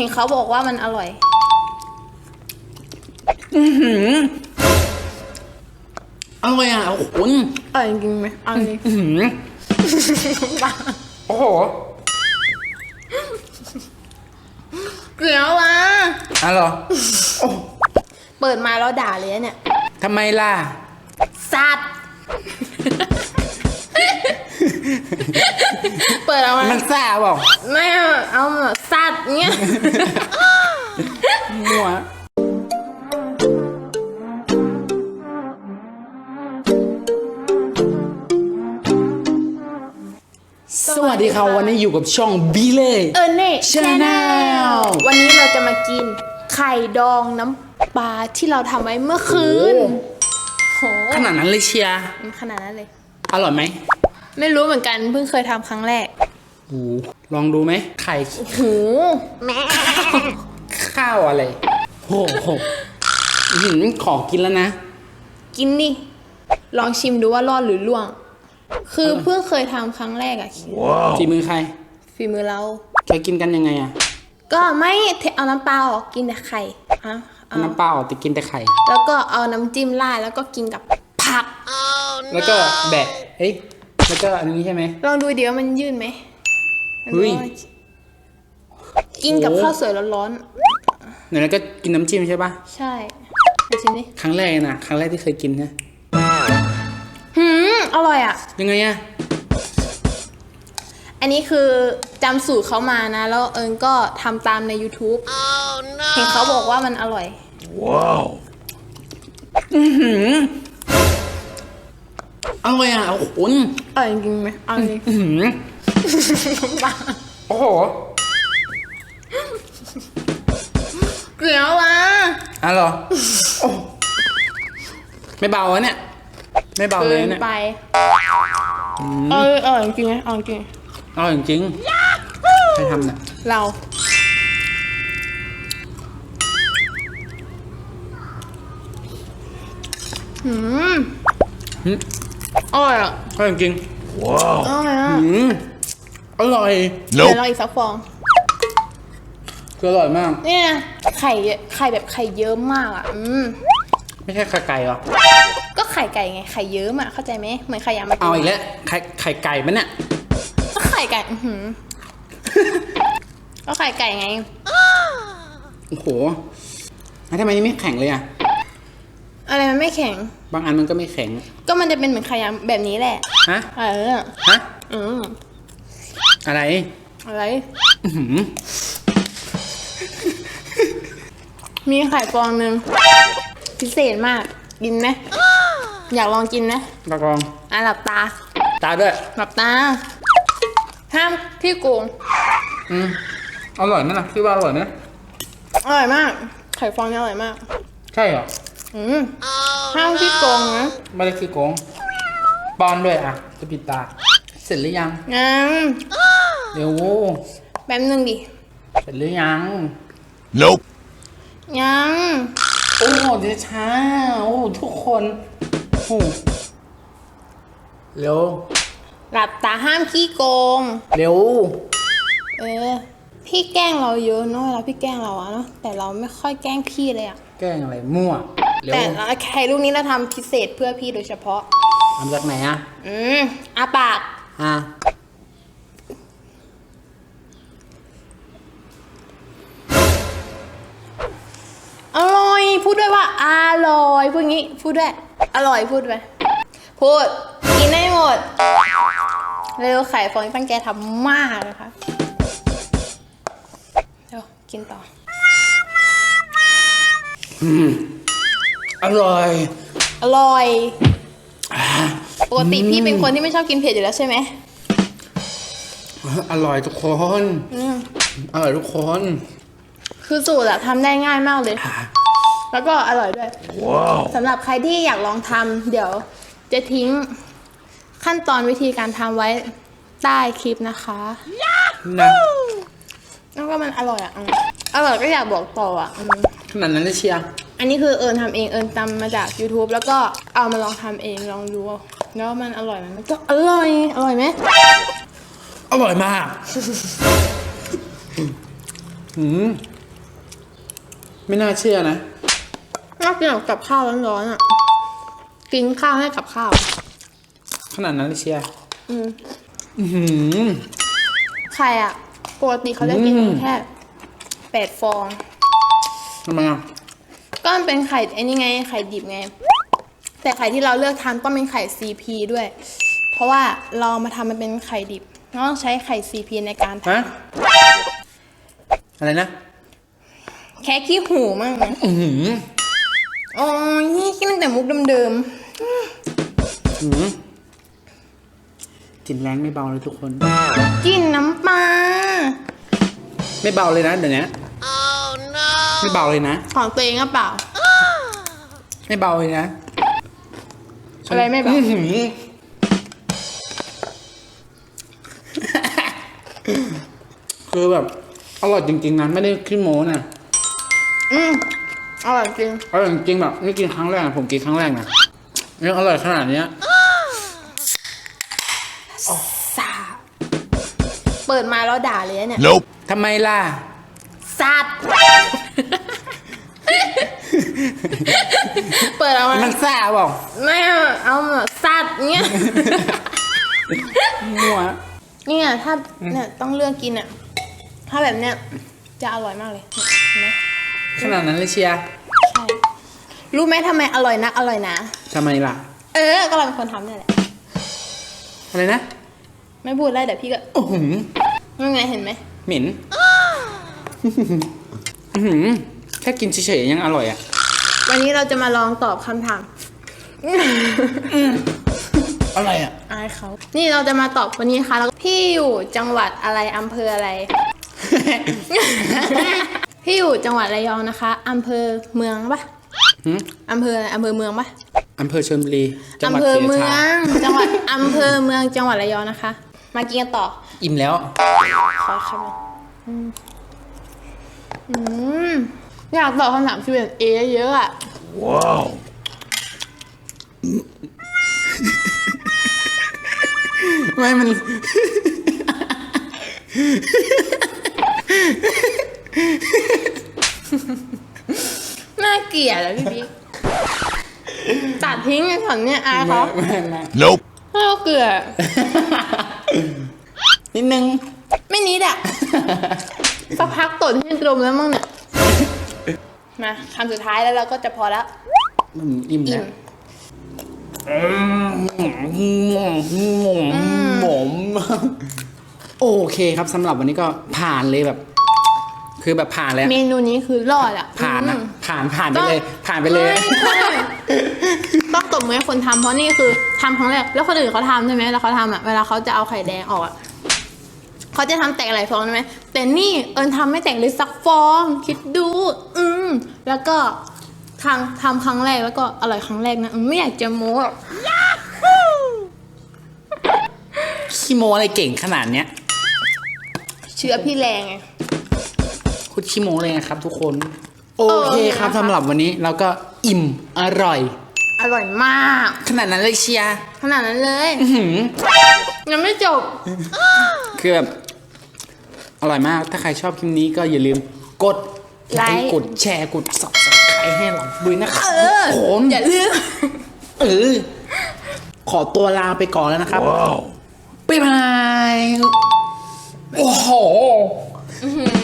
เห็นเขาบอกว่ามันอร่อยอร่อยอะโอ้โหคุณอร่อยจริงไหมอร่อยจริงอื้อหือโอ้โหเกลียววะอะเหรอโอ้เปิดมาแล้วด่าเลยอะเนี่ยทำไมล่ะ สัตว์ เปิดออกมามันซ่าเปล่าไม่เอาเอาแบบสัตว์เงี้ย มั่วสวัสดีครับวันนี้อยู่กับช่องบีเล่ เออเน่ Channel วันนี้เราจะมากินไข่ดองน้ำปลาที่เราทำไว้เมื่อคืนโหขนาดนั้นเลยเชียร์ขนาดนั้นเลย อร่อยไหม ไม่รู้เหมือนกันเพิ่งเคยทำครั้งแรกโอ้ลองดูไหมไข่หูข้าวอะไรโอ้โหอื้อหือของกินแล้วนะ กินนี่ลองชิมดูว่ารอดหรือล่วง คือเพิ่งเคยทำครั้งแรกอะฝีมือใครฝีมือเราเคยกินกันยังไงอะก็ไม่เทเอาน้ำเปล่าออกกินแต่ไข่อะเอาน้ำเปล่าแต่กินแต่ไข่ แล้วก็เอาน้ำจิ้มราดแล้วก็กินกับผัก แล้วก็แบะเอ้ย แล้วก็อันนี้ใช่ไหม ลองดูเดี๋ยวามันยืดไหมเฮ้ย กินกับโอ้ข้าวสวยร้อนเดี๋ยวแล้วก็กินน้ำจิ้มใช่ปะๆ ใช่ดูชิมดิครั้งแรกนะครั้งแรกที่เคยกินนะหืม อร่อยอะ ยังไงอะอันนี้คือจำสูตรเขามานะ แล้วเอิญก็ทำตามใน YouTube เห็นเขาบอกว่ามันอร่อย อ ร่อยอะโอ้โหคุณอร่อยจริงไหมอร่อยจริงอื้อหือโอ้โหเกลียววะอะเหรอโอ้ไม่เบาอะเนี่ย ไม่เบาเลเกิยนเนี่ยไปเอออร่อยจริงไหมอร่อยจริง อร่อยจริงใครทำเนี่ยเรา หืมหึ อร่อยอะอร่อยจริงอร่อยอะอืมอร่อยเดี๋ยวเราอีกสักฟองคืออร่อยมาก เนี่ยไข่เยอะไข่แบบไข่เยอะมากอะ อืมไม่ใช่ไข่ไก่หรอ ก็ไข่ไก่ไงไข่เยอะมากเข้าใจไหมเหมือนไข่ยางมะตูเอาอีกแล้วไข่ไข่ไก่มันเนี่ยก็ไข่ไก่อือหือก็ไข่ไก่ไงโอ้โหแล้วทำไมนี่ไม่แข็งเลยอะอะไร มันไม่แข็ง บางอันมันก็ไม่แข็ง ก็มันจะเป็นเหมือนไข่ยางแบบนี้แหละ ฮะ เออ ฮะ อืมอะไร อะไรอื้อหือมีไข่ฟองหนึ่งพิเศษมาก กินไหมอยากลองกินนะตะกรอง อะหลับตา ตาด้วย หลับตา ห้ามพี่โกงอืมอร่อยไหมล่ะพี่ว่าอร่อยไหมอร่อยมาก ไข่ฟองนี่อร่อยมาก ใช่เหรอ อืมห้ามพี่โกงนะไม่ได้ขี้โกงป้อนด้วยอะจะปิดตา เสร็จหรือยังงั้นเดี๋ยวแป๊บนึงดิ เสร็จหรือยัง Nope. ยัง โอ้เดยวช้า โอ้ทุกคนโอ้เร็ว หลับตาห้ามขี้โกง เร็ว เออ พี่แกล้งเราเยอะเนอะเวลาพี่แกล้งเราอะเนาะแต่เราไม่ค่อยแกล้งพี่เลยอะแกล้งอะไรมั่ว เร็วแต่ไข่ลูกนี้เราทำพิเศษเพื่อพี่โดยเฉพาะ ทำจากไหนอะ อืมอาปาก อะอร่อย พูดด้วยว่าอร่อยพูดงี้ พูดด้วย อร่อยพูดไปพูด กินได้หมด เร็วไข่ฟองตั้งใจทำมากนะคะเร็วกินต่อ อร่อย อร่อย ปกติพี่เป็นคนที่ไม่ชอบกินเผ็ดอยู่แล้วใช่ไหม อร่อยทุกคนอืมอร่อยทุกคน คือสูตรอะทำได้ง่ายมากเลย แล้วก็อร่อยด้วย Wow. สำหรับใครที่อยากลองทำเดี๋ยวจะทิ้งขั้นตอนวิธีการทำไว้ใต้คลิปนะคะนะแล้วก็มันอร่อยอะอืมอร่อยก็อยากบอกต่ออะอืมขนาดนั้นเลยเชียร์ อันนี้คือเอิญทำเองเอิญตำมาจาก YouTube แล้วก็เอามาลองทำเองลองดูแล้วมันอร่อยไหมมันก็อร่อย อร่อยไหมอร่อยมากนหืมไม่น่าเชื่อนะน่ากินกับข้าวร้อนๆอะ กินข้าวให้กับข้าว ขนาดนั้นเลยเชียร์อืมอื้อหือไข่อะปกติเขาจะกินอืมแค่แปดฟองทำไมอะ ก็มันเป็นไข่ไอ้นี่ไง ไข่ดิบไง แต่ไข่ที่เราเลือกทำต้องเป็นไข่ CP ด้วย เพราะว่าเรามาทำมันเป็นไข่ดิบเราต้องใช้ไข่ CP ในการทฮะอะไรนะำแค่ขี้หูมั่งนะอือหือโอ้ยนี่คิดตั้งแต่มุกเดิมหืมกลินแรงไม่เบาเลยทุกคน ๆกินน้ำปลาไม่เบาเลยนะเดี๋ยวนี้ ไม่เบาเลยนะ ของตัวเองก็เปล่า ไม่เบาเลยนะอะไรไม่เบา อื้อหือคือแบบอร่อยจริง ๆนะไม่ได้ขี้โม้นะอืมอร่อยจริง อร่อยจริงๆแบบนี่กินครั้งแรกนะผมกินครั้งแรกนะยังอร่อยขนาดเนี้ย สา เปิดมาแล้วด่าเลยอะเนี่ย Nope. ทำไมล่ะ สัตว์ เปิดเอามามันซ่าเปล่าไม่เอาเอามาสัตว์เงี้ย มั่ว เนี่ยถ้าเนี่ยต้องเลือกกินอะ ถ้าแบบเนี้ยจะอร่อยมากเลยเห็นไหมขนาดนั้นเลยเชียร์ใช่รู้ไหมทำไมอร่อยนักอร่อยหนะ ทำไมล่ะ เออ ก็เราเป็นคนทำเนี่ยแหละ อะไรนะ ไม่พูดแล้วเดี๋ยวพี่ก็ โอ้โหยังไงเห็นไหมเหม็น อื้อหือแค่กินเฉยๆยังอร่อยอะ วันนี้เราจะมาลองตอบคำถาม อะไรอะ อายเขานี่เราจะมาตอบวันนี้ค่ะแล้วพี่อยู่จังหวัดอะไรอำเภออะไร พี่อยู่จังหวัดระยองนะคะอำเภอเมืองปะหืม อำเภออะไรอำเภอเมืองปะอำเภอชลบุรีจังหวัดอำเภอศรีเมืราอชางจังหวัดอำเภอเมืองจังหวัดระยองนะคะ มากินกันต่ออิ่มแล้ว ขอคำหนึ่งอืม อืมอยากตอบคำถามที่เป็นเอเยอะๆอะ Wow. ไม่มัน น่าเกลียดอะพี่บิ๊กตัดทิ้งไอ้ถอนเนี่ยอายเขาไม่ไม่ Nope. น่าเกลียดนิดนึง ไม่นิดอะ สักพักตดให้กลมแล้วมั้งเนี่ย มาคำสุดท้ายแล้วเราก็จะพอแล้ว มันอิ่มอิ่แล้วมผมโอเคครับสำหรับวันนี้ก็ผ่านเลยแบบ คือแบบผ่านเลยอะเมนูนี้คือรอดอะผ่านอะอืม ผ่านผ่านไปเลยผ่านไปเลย ไม่ใช่ต้องตบมือให้คนทำเพราะนี่คือทำครั้งแรกแล้วคนอื่นเขาทำใช่ไหมแล้วเขาทำอะเวลาเขาจะเอาไข่แดงออกอะ เขาจะทำแตกหลายฟองใช่ไหมแต่นี่เอิญทำไม่แตกเลยสักฟอง คิดดู อืมแล้วก็ทางทำครั้งแรกแล้วก็อร่อยครั้งแรกนะอืมไม่อยากจะโม้หรอกขี้โมอะไรเก่งขนาดเนี้ยเชื้อพี่แรงไงพูดขี้โมเลยนะครับ ทุกคน โอเคครับโอเคนะคะสำหรับวันนี้เราก็อิ่มอร่อย อร่อยมาก ขนาดนั้นเลยเชียร์ขนาดนั้นเลยอื้อหือยังไม่จบคือแบบ อร่อยมาก ถ้าใครชอบคลิปนี้ก็อย่าลืมกดไลไลค์ค์ กดแชร์ กด subscribe ให้เราด้วยนะครับเออทุกคนอย่าลืม เออ ขอตัวลาไปก่อนแล้วนะครับ Wow. บ๊ายบาย โอ้โหอื้อหือ